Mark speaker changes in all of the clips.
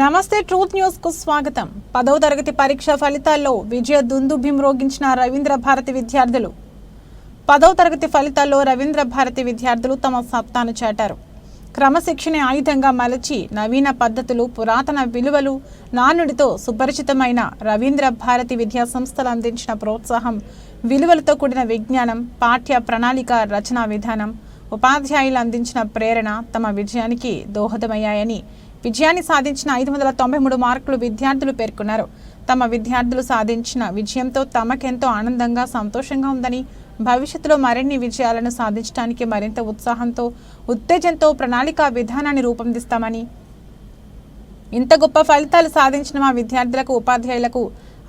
Speaker 1: నమస్తే ట్రూత్ న్యూస్కు స్వాగతం. పదవ తరగతి పరీక్ష ఫలితాల్లో విజయ దుందుభిం రోగించిన రవీంద్ర భారతి విద్యార్థులు. పదవ తరగతి ఫలితాల్లో రవీంద్ర భారతి విద్యార్థులు తమ సత్తాను చాటారు. క్రమశిక్షణ ఆయుధంగా మలచి నవీన పద్ధతులు పురాతన విలువలు నానుడితో సుపరిచితమైన రవీంద్ర భారతి విద్యా సంస్థలు అందించిన ప్రోత్సాహం విలువలతో కూడిన విజ్ఞానం పాఠ్య ప్రణాళిక రచనా విధానం ఉపాధ్యాయులు అందించిన ప్రేరణ తమ విజయానికి దోహదమయ్యాయని విజయాన్ని సాధించిన ఐదు వందల తొంభై మూడు మార్కులు విద్యార్థులు పేర్కొన్నారు. తమ విద్యార్థులు సాధించిన విజయంతో తమకెంతో ఆనందంగా సంతోషంగా ఉందని భవిష్యత్తులో మరిన్ని విజయాలను సాధించడానికి మరింత ఉత్సాహంతో ఉత్తేజంతో ప్రణాళిక విధానాన్ని రూపొందిస్తామని ఇంత గొప్ప ఫలితాలు సాధించిన మా విద్యార్థులకు ఉపాధ్యాయులకు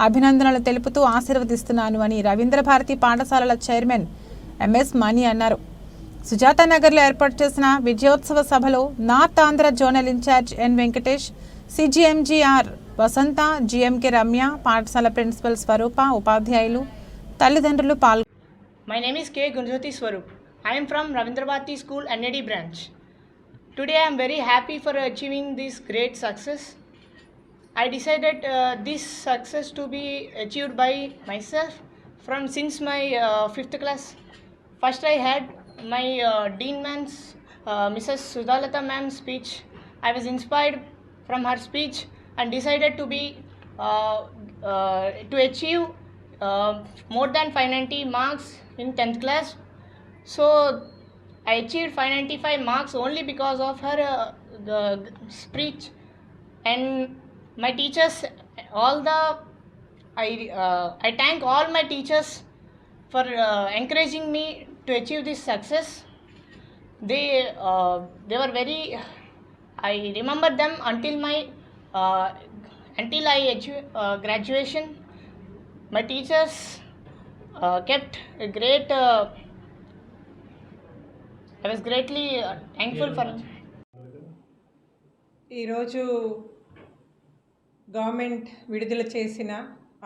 Speaker 1: అభినందనలు తెలుపుతూ ఆశీర్వదిస్తున్నాను అని రవీంద్ర భారతి పాఠశాలల చైర్మన్ ఎంఎస్ మణి అన్నారు. సుజాత సుజాతానగర్లో ఏర్పాటు చేసిన విజయోత్సవ సభలో north Andhra zonal in-charge N Venkatesh CGMGR Vasantha GMK Ramya పాఠశాల ప్రిన్సిపల్ స్వరూప ఉపాధ్యాయులు తల్లిదండ్రులు పాల్గొ
Speaker 2: my name is K Gunajyothi Swarup I'm from Ravindra Bharathi school NID branch today I'm very happy for achieving this great success I decided this success to be achieved by myself from since my fifth class first I had my uh, Dean Man's uh, Mrs. Sudalata ma'am's speech. I was inspired from her speech and decided to be uh, uh, to achieve uh, more than 590 marks in 10th class. So I achieved 595 marks only because of her uh, the speech and my teachers all the I uh, I thank all my teachers for uh, encouraging me to achieve this success. They uh, they were very I remember them until my uh, until I achieve uh, graduation. My teachers uh, kept a great. Uh, I was greatly uh, thankful for.
Speaker 3: ఈరోజు government విడుదల చేసిన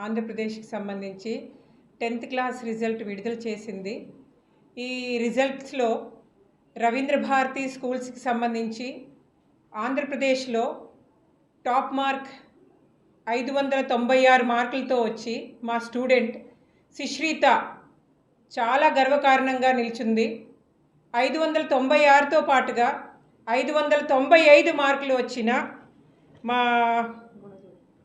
Speaker 3: ఆంధ్రప్రదేశ్కి సంబంధించి tenth class result విడుదల చేసింది ఈ రిజల్ట్స్లో రవీంద్ర భారతి స్కూల్స్కి సంబంధించి ఆంధ్రప్రదేశ్లో టాప్ మార్క్ ఐదు వందల తొంభై ఆరు మార్కులతో వచ్చి మా స్టూడెంట్ సుశ్రీత చాలా గర్వకారణంగా నిలిచింది. ఐదు వందల తొంభై ఆరుతో పాటుగా ఐదు వందల తొంభై ఐదు మార్కులు వచ్చిన మా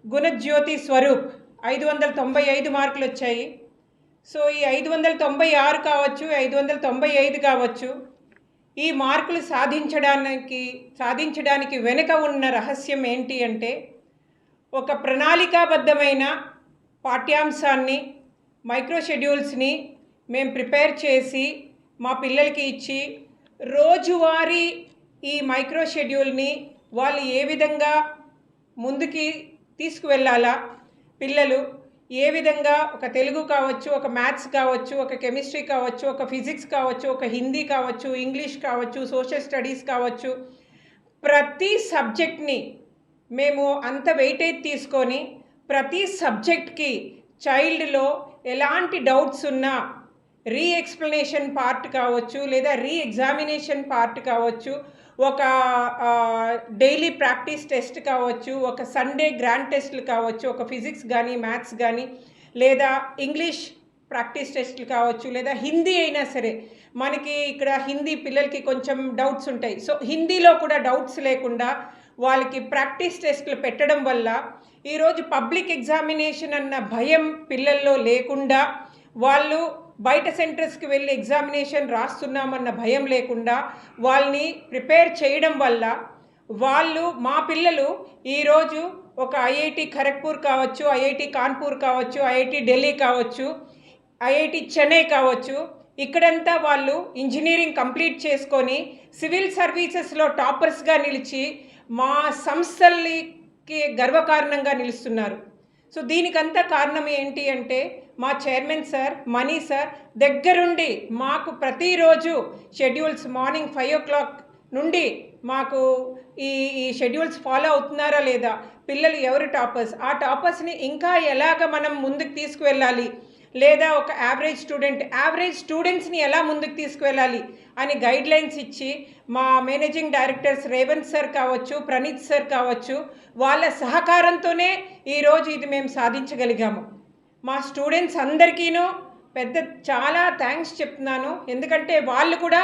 Speaker 3: గుణజ్యోతి స్వరూప్ ఐదు వందల తొంభై ఐదు మార్కులు వచ్చాయి. సో ఈ ఐదు వందల తొంభై ఆరు కావచ్చు ఐదు వందల తొంభై ఐదు కావచ్చు ఈ మార్కులు సాధించడానికి సాధించడానికి వెనుక ఉన్న రహస్యం ఏంటి అంటే ఒక ప్రణాళికాబద్ధమైన పాఠ్యాంశాన్ని మైక్రో షెడ్యూల్స్ని మేము ప్రిపేర్ చేసి మా పిల్లలకి ఇచ్చి రోజువారీ ఈ మైక్రో షెడ్యూల్ని వాళ్ళు ఏ విధంగా ముందుకి తీసుకువెళ్ళాలా పిల్లలు ఏ విధంగా ఒక తెలుగు కావచ్చు ఒక మ్యాథ్స్ కావచ్చు ఒక కెమిస్ట్రీ కావచ్చు ఒక ఫిజిక్స్ కావచ్చు ఒక హిందీ కావచ్చు ఇంగ్లీష్ కావచ్చు సోషల్ స్టడీస్ కావచ్చు ప్రతి సబ్జెక్ట్ని మేము అంత వెయిటేజ్ తీసుకొని ప్రతి సబ్జెక్ట్కి చైల్డ్లో ఎలాంటి డౌట్స్ ఉన్నా రీ ఎక్స్ప్లెనేషన్ పార్ట్ కావచ్చు లేదా రీ ఎగ్జామినేషన్ పార్ట్ కావచ్చు ఒక డైలీ ప్రాక్టీస్ టెస్ట్ కావచ్చు ఒక సండే గ్రాండ్ టెస్ట్లు కావచ్చు ఒక ఫిజిక్స్ కానీ మ్యాథ్స్ కానీ లేదా ఇంగ్లీష్ ప్రాక్టీస్ టెస్ట్లు కావచ్చు లేదా హిందీ అయినా సరే మనకి ఇక్కడ హిందీ పిల్లలకి కొంచెం డౌట్స్ ఉంటాయి. సో హిందీలో కూడా డౌట్స్ లేకుండా వాళ్ళకి ప్రాక్టీస్ టెస్ట్లు పెట్టడం వల్ల ఈరోజు పబ్లిక్ ఎగ్జామినేషన్ అన్న భయం పిల్లల్లో లేకుండా వాళ్ళు బయట సెంటర్స్కి వెళ్ళి ఎగ్జామినేషన్ రాస్తున్నామన్న భయం లేకుండా వాళ్ళని ప్రిపేర్ చేయడం వల్ల వాళ్ళు మా పిల్లలు ఈరోజు ఒక ఐఐటి ఖరగ్పూర్ కావచ్చు ఐఐటి కాన్పూర్ కావచ్చు ఐఐటి ఢిల్లీ కావచ్చు ఐఐటి చెన్నై కావచ్చు ఇక్కడంతా వాళ్ళు ఇంజనీరింగ్ కంప్లీట్ చేసుకొని సివిల్ సర్వీసెస్లో టాపర్స్గా నిలిచి మా సంస్థలకి గర్వకారణంగా నిలుస్తున్నారు. సో దీనికంతా కారణం ఏంటి అంటే మా చైర్మన్ సార్ మనీ సార్ దగ్గరుండి మాకు ప్రతిరోజు schedules morning five o'clock నుండి మాకు ఈ ఈ షెడ్యూల్స్ ఫాలో అవుతున్నారా లేదా? పిల్లలు ఎవరు టాపర్స్? ఆ టాపర్స్ని ఇంకా ఎలాగ మనం ముందుకు తీసుకువెళ్ళాలి? లేదా ఒక యావరేజ్ స్టూడెంట్ యావరేజ్ స్టూడెంట్స్ని ఎలా ముందుకు తీసుకువెళ్ళాలి అని గైడ్ లైన్స్ ఇచ్చి మా మేనేజింగ్ డైరెక్టర్స్ రేవంత్ సార్ కావచ్చు ప్రణీత్ సార్ కావచ్చు వాళ్ళ సహకారంతోనే ఈరోజు ఇది మేము సాధించగలిగాము. మా స్టూడెంట్స్ అందరికీను పెద్ద చాలా థ్యాంక్స్ చెప్తున్నాను. ఎందుకంటే వాళ్ళు కూడా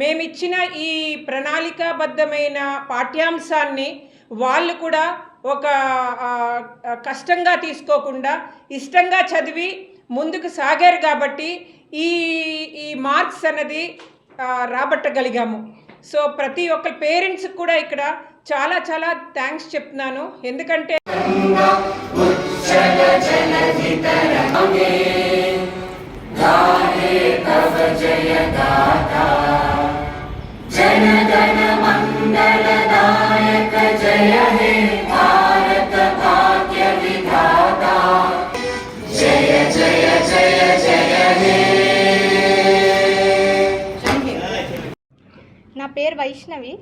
Speaker 3: మేమిచ్చిన ఈ ప్రణాళికాబద్ధమైన పాఠ్యాంశాన్ని వాళ్ళు కూడా ఒక కష్టంగా తీసుకోకుండా ఇష్టంగా చదివి ముందుకు సాగారు కాబట్టి ఈ ఈ మార్క్స్ అన్నది రాబట్టగలిగాము సో ప్రతి ఒక్క పేరెంట్స్ కూడా ఇక్కడ చాలా చాలా థ్యాంక్స్ చెప్తున్నాను ఎందుకంటే
Speaker 4: నా పేరు వైష్ణవి.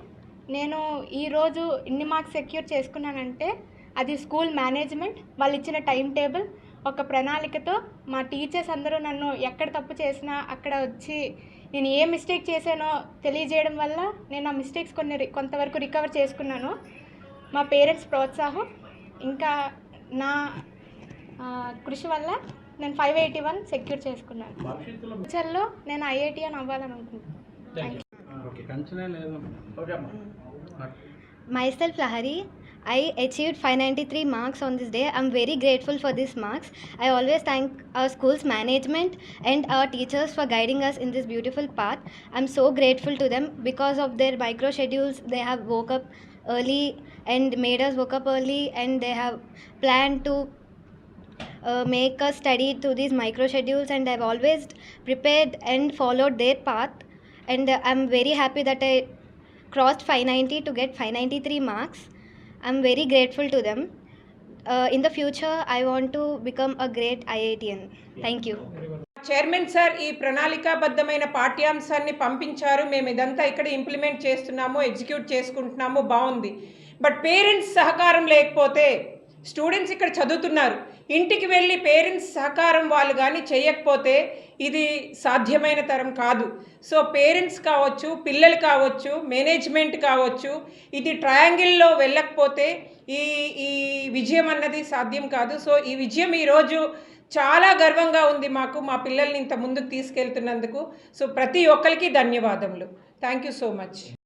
Speaker 4: నేను ఈరోజు ఇన్ని మార్క్స్ సెక్యూర్ చేసుకున్నానంటే అది స్కూల్ మేనేజ్మెంట్ వాళ్ళు ఇచ్చిన టైం టేబుల్ ఒక ప్రణాళికతో మా టీచర్స్ అందరూ నన్ను ఎక్కడ తప్పు చేసినా అక్కడ వచ్చి నేను ఏ మిస్టేక్ చేశానో తెలియజేయడం వల్ల నేను ఆ మిస్టేక్స్ కొన్ని కొంతవరకు రికవర్ చేసుకున్నాను. మా పేరెంట్స్ ప్రోత్సాహం. ఇంకా నా కృషి వల్ల నేను ఫైవ్ ఎయిటీ వన్ సెక్యూర్ చేసుకున్నాను. ఫ్యూచర్లో నేను ఐఐటి అని అవ్వాలని అనుకుంటున్నాను thank you
Speaker 5: ఓకే కంచనే లేదు ఓకే అమ్మా
Speaker 6: Myself Lahari, I achieved 593 marks on this day. I'm very grateful for these marks. I always thank our school's management and our teachers for guiding us in this beautiful path. I'm so grateful to them because of their micro schedules. They have woke up early and made us woke up early, and they have planned to uh, make us study to these micro schedules and i've always prepared and followed their path and I'm very happy that I crossed five ninety to get five ninety three marks. I'm very grateful to them. In the future I want to become a great IITian thank you
Speaker 3: chairman sir ఈ ప్రణాళికాబద్ధమైన పాఠ్యాంశాన్ని పంపించారు. మేము ఇదంతా ఇక్కడ implement చేస్తున్నాము execute చేసుకుంటున్నాము. బాగుంది. But parents సహకారం లేకపోతే స్టూడెంట్స్ ఇక్కడ చదువుతున్నారు. ఇంటికి వెళ్ళి పేరెంట్స్ సహకారం వాళ్ళు కానీ చేయకపోతే ఇది సాధ్యమైన తరం కాదు. సో పేరెంట్స్ కావచ్చు పిల్లలు కావచ్చు మేనేజ్మెంట్ కావచ్చు ఇది ట్రయాంగిల్లో వెళ్ళకపోతే ఈ ఈ విజయం అన్నది సాధ్యం కాదు. సో ఈ విజయం ఈరోజు చాలా గర్వంగా ఉంది మాకు మా పిల్లల్ని ఇంత ముందుకు తీసుకెళ్తున్నందుకు. సో ప్రతి ఒక్కరికి ధన్యవాదములు. Thank you so much.